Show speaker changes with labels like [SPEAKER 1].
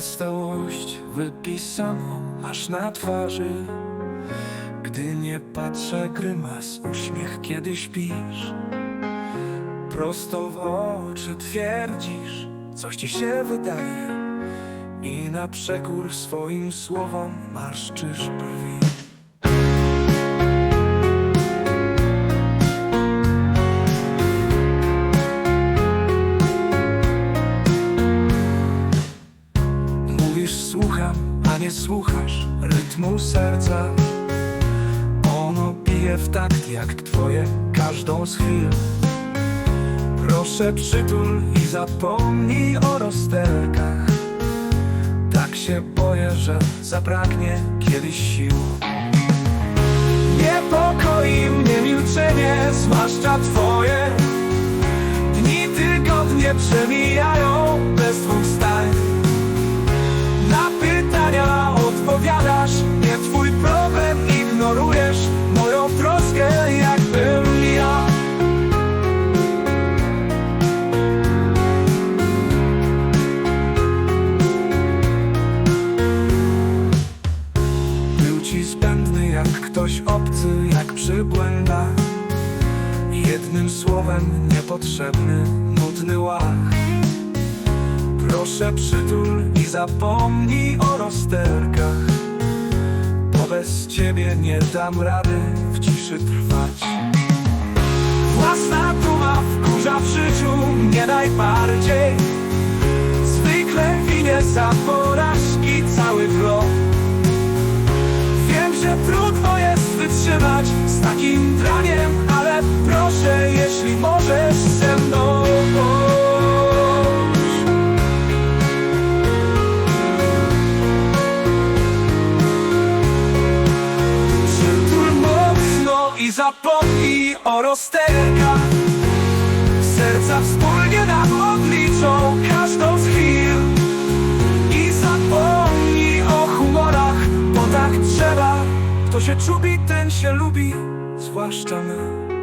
[SPEAKER 1] stałość wypisaną masz na twarzy. Gdy nie patrzę grymas uśmiech kiedy śpisz. Prosto w oczy twierdzisz coś ci się wydaje. I na przekór swoim słowom marszczysz brwi słucham, a nie słuchasz rytmu serca. Ono bije w takt jak twoje każdą z chwil. Proszę przytul i zapomnij o rozterkach. Tak się boję, że zabraknie kiedyś sił. Niepokoi mnie milczenie, zwłaszcza twoje. Dni, tygodnie przemijają ci zbędny jak ktoś obcy Jak przy błędach Jednym słowem niepotrzebny Nudny łach. Proszę przytul i zapomnij o rozterkach. Bo bez ciebie nie dam rady w ciszy trwać. Własna duma wkurza w życiu mnie najbardziej Zwykle winię za z takim draniem Ale proszę, jeśli możesz ze mną pójść. Przytul mocno i zapomnij o rozterkach. Serca wspólnie nam odliczą się czubi, ten się lubi, zwłaszcza my